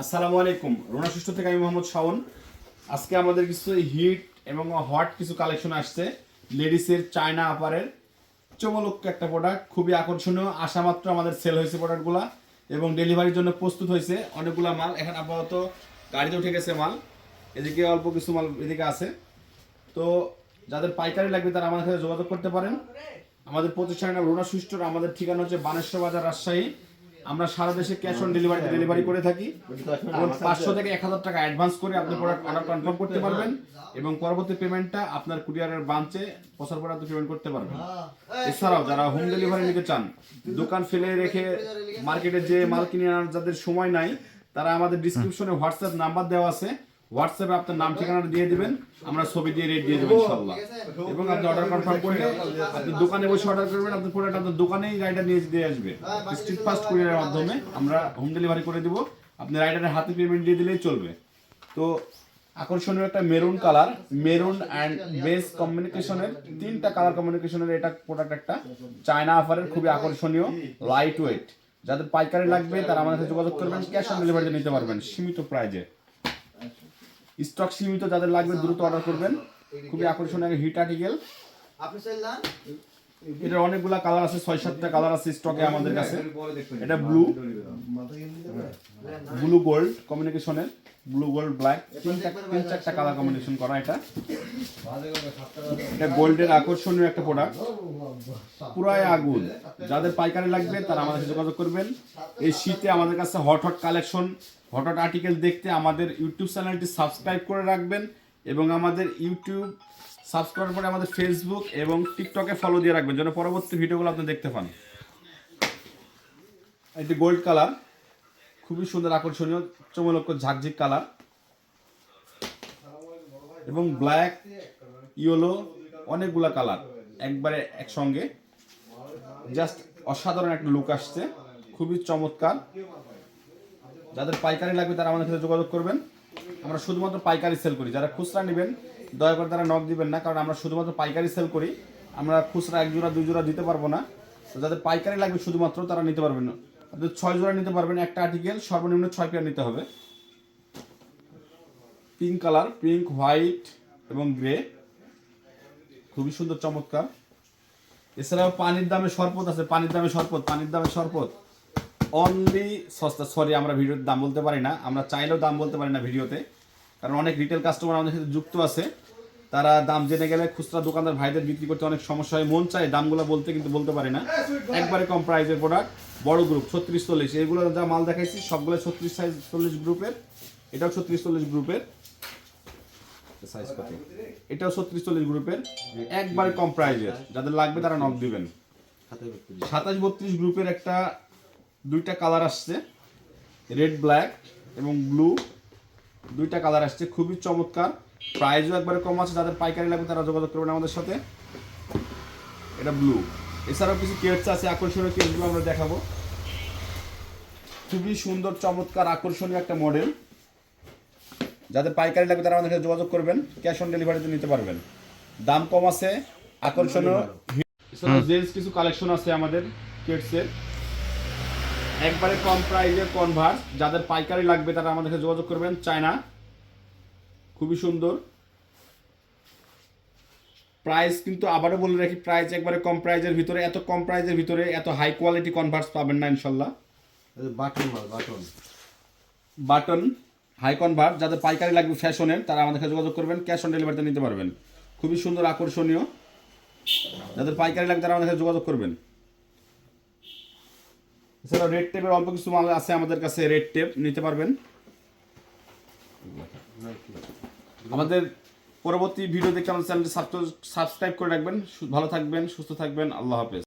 আসসালামু আলাইকুম। রোনা সুষ্ঠ থেকে আমি মোহাম্মদ শাওন। আজকে আমাদের কিছু হিট এবং হট কিছু কালেকশন আসছে। লেডিসের চায়না আপারের চমলক্ষ একটা প্রোডাক্ট খুবই আকর্ষণীয়। আশা মাত্র আমাদের সেল হয়েছে প্রোডাক্টগুলা এবং ডেলিভারির জন্য প্রস্তুত হয়েছে অনেকগুলা মাল। এখন আপাতত গাড়িতে উঠে গেছে মাল। এদিকে অল্প কিছু মাল এদিকে আছে। তো যাদের পাইকারি লাগবে তারা আমাদের সাথে যোগাযোগ করতে পারেন। আমাদের প্রতিষ্ঠানের নাম রোনা সুষ্ঠর। আমাদের ঠিকানা হচ্ছে বানেশ্বর বাজার রাজশাহী। আমরা সারা দেশে ক্যাশ অন ডেলিভারি ডেলিভারি করে থাকি। পাঁচশো থেকে এক হাজার টাকা অ্যাডভান্স করে আপনি প্রোডাক্ট অর্ডার কনফার্ম করতে পারবেন এবং পরবর্তী পেমেন্টটা আপনার কুরিয়ারের ব্রাঞ্চে পৌঁছার পর আপনি পেমেন্ট করতে পারবেন। এছাড়াও যারা হোম ডেলিভারি নিতে চান, দোকান ফেলে রেখে মার্কেটে যে মাল কিনে আনার যাদের সময় নাই, তারা আমাদের ডিসক্রিপশনে হোয়াটসঅ্যাপ নাম্বার দেওয়া আছে। হোয়াটসঅ্যাপে আপনার নাম ঠিকানাটা দিয়ে দেবেন আমরা ছবি দিয়ে রেট দিয়ে দেবো ইনশাল্লাহ। এবং আপনি অর্ডার কনফার্ম করলে আপনি দোকানে বসে অর্ডার করবেন আপনি প্রোডাক্ট আপনার দোকানেই গাড়িটা নিয়ে দিয়ে আসবে। স্ট্রিট ফাস্ট কুরিয়ারের মাধ্যমে আমরা হোম ডেলিভারি করে দিব। আপনি রাইডারের হাতে পেমেন্ট দিয়ে দিলেই চলবে। তো আকর্ষণীয় একটা maroon colour maroon and base কমিউনিকেশনের তিনটা কালার কমিউনিকেশনের এটা প্রোডাক্ট একটা। চায়না অফারের খুবই আকর্ষণীয় লাইট ওয়েট যাদের পাইকারি লাগবে তারা আমাদের সাথে যোগাযোগ করবেন ক্যাশ অন ডেলিভারিতে নিতে পারবেন সীমিত প্রাইজে স্টক সীমিত যাদের লাগবে দ্রুত অর্ডার করবেন। খুবই আকর্ষণীয় হিট আর্টিকেল আপনি এটার অনেকগুলা কালার আছে, ছয় সাতটা কালার আছে স্টকে আমাদের কাছে। এটা ব্লু ব্লু গোল্ড কমিউনিকেশনের ব্লু গোল্ড ব্ল্যাক তিনটা তিন চারটা কালার কম্বিনেশন করা এটা। এটা গোল্ডের আকর্ষণীয় একটা প্রোডাক্ট পুরাই আগুন। যাদের পাইকারি লাগবে, তারা আমাদের সাথে যোগাযোগ করবেন। এই শীতে আমাদের কাছে hot hot collection hot hot article দেখতে আমাদের ইউটিউব চ্যানেলটি সাবস্ক্রাইব করে রাখবেন এবং আমাদের ইউটিউব সাবস্ক্রাইব করে আমাদের ফেসবুক এবং টিকটকে ফলো দিয়ে রাখবেন, যেন পরবর্তী ভিডিওগুলো আপনি দেখতে পান। এটি গোল্ড কালার খুবই সুন্দর আকর্ষণীয় চমলক্ষ ঝাকঝিক কালার এবং ব্ল্যাক ইয়েলো অনেকগুলা কালার একবারে একসঙ্গে। জাস্ট অসাধারণ একটা লুক আসছে, খুবই চমৎকার। যাদের পাইকারি লাগবে তারা আমাদের সাথে যোগাযোগ করবেন। আমরা শুধুমাত্র পাইকারি সেল করি, যারা খুচরা নেবেন দয়া করে তারা নক দিবেন না, কারণ আমরা শুধুমাত্র পাইকারি সেল করি। আমরা খুচরা এক জোড়া, দুই জোড়া দিতে পারব না। যাদের পাইকারি লাগবে শুধুমাত্র, তারা নিতে পারবেন না। ছয় জোড়া নিতে পারবেন, একটা আর্টিকেল সর্বনিম্ন ছয় পেয়ার নিতে হবে। পিঙ্ক কালার পিঙ্ক হোয়াইট এবং গ্রে খুবই সুন্দর, চমৎকার। এছাড়াও পানির দামে শরবত আছে, পানির দামে শরবত, পানির দামে শরবত। অনলি সস্তা সরি আমরা ভিডিওর দাম বলতে পারি না। আমরা চাইলেও দাম বলতে পারি না ভিডিওতে। কারণ অনেক রিটেল কাস্টমার আমাদের সাথে যুক্ত আছে। তারা দাম জেনে গেলে খুচরা দোকানদার ভাইদের বিক্রি করতে অনেক সমস্যা হয়। মন চায় দামগুলো বলতে কিন্তু বলতে পারে না। একবারে কম প্রাইসের প্রোডাক্ট বড় গ্রুপ ছত্রিশ চল্লিশ। এগুলো যা মাল দেখাইছি সবগুলো ছত্রিশ সাইজ চল্লিশ গ্রুপের এটাও ছত্রিশ চল্লিশ গ্রুপের সাইজ কত? এটাও ছত্রিশ চল্লিশ গ্রুপের একবারে কম প্রাইসের যাদের লাগবে তারা নক দিবেন। সাতাশ বত্রিশ গ্রুপের একটা দুইটা কালার আসছে। রেড ব্ল্যাক এবং ব্লু দুইটা কালার আসছে। খুবই চমৎকার। প্রাইসও একবারে কম আছে যাদের পাইকারি লাগবে তারা যোগাযোগ করবেন আমাদের সাথে। এটা ব্লু এছাড়াও কিছু কেটস আছে আকর্ষণীয় কেটসগুলো আমরা দেখাবো। খুবই সুন্দর চমৎকার আকর্ষণীয় একটা মডেল যাদের পাইকারি লাগবে তারা আমাদের সাথে যোগাযোগ করবেন ক্যাশ অন ডেলিভারিতে নিতে পারবেন। দাম কম আছে আকর্ষণীয়। জেন্টস কিছু কালেকশন আছে আমাদের কেটসের একবারে কম প্রাইসে কনভার্স যাদের পাইকারি লাগবে তারা আমাদের সাথে যোগাযোগ করবেন। চায়না খুবই সুন্দর। প্রাইস কিন্তু আবারও বলে রাখি প্রাইস একবারে কম প্রাইজের ভিতরে এত কম প্রাইজের ভিতরে এত হাই কোয়ালিটি কনভার্স পাবেন না ইনশাল্লাহ। Button button button high Converse যাদের পাইকারি লাগবে ফ্যাশনের তারা আমাদের কাছে যোগাযোগ করবেন ক্যাশ অন ডেলিভারিতে নিতে পারবেন। খুবই সুন্দর আকর্ষণীয়। যাদের পাইকারি লাগবে তারা আমাদের কাছে যোগাযোগ করবেন। এছাড়াও রেড টেপের অল্প কিছু মাল আছে আমাদের কাছে রেড টেপ নিতে পারবেন। আমাদের পরবর্তী ভিডিও দেখে আমাদের চ্যানেলটি সাবস্ক্রাইব করে রাখবেন। ভালো থাকবেন, সুস্থ থাকবেন। আল্লাহ হাফেজ।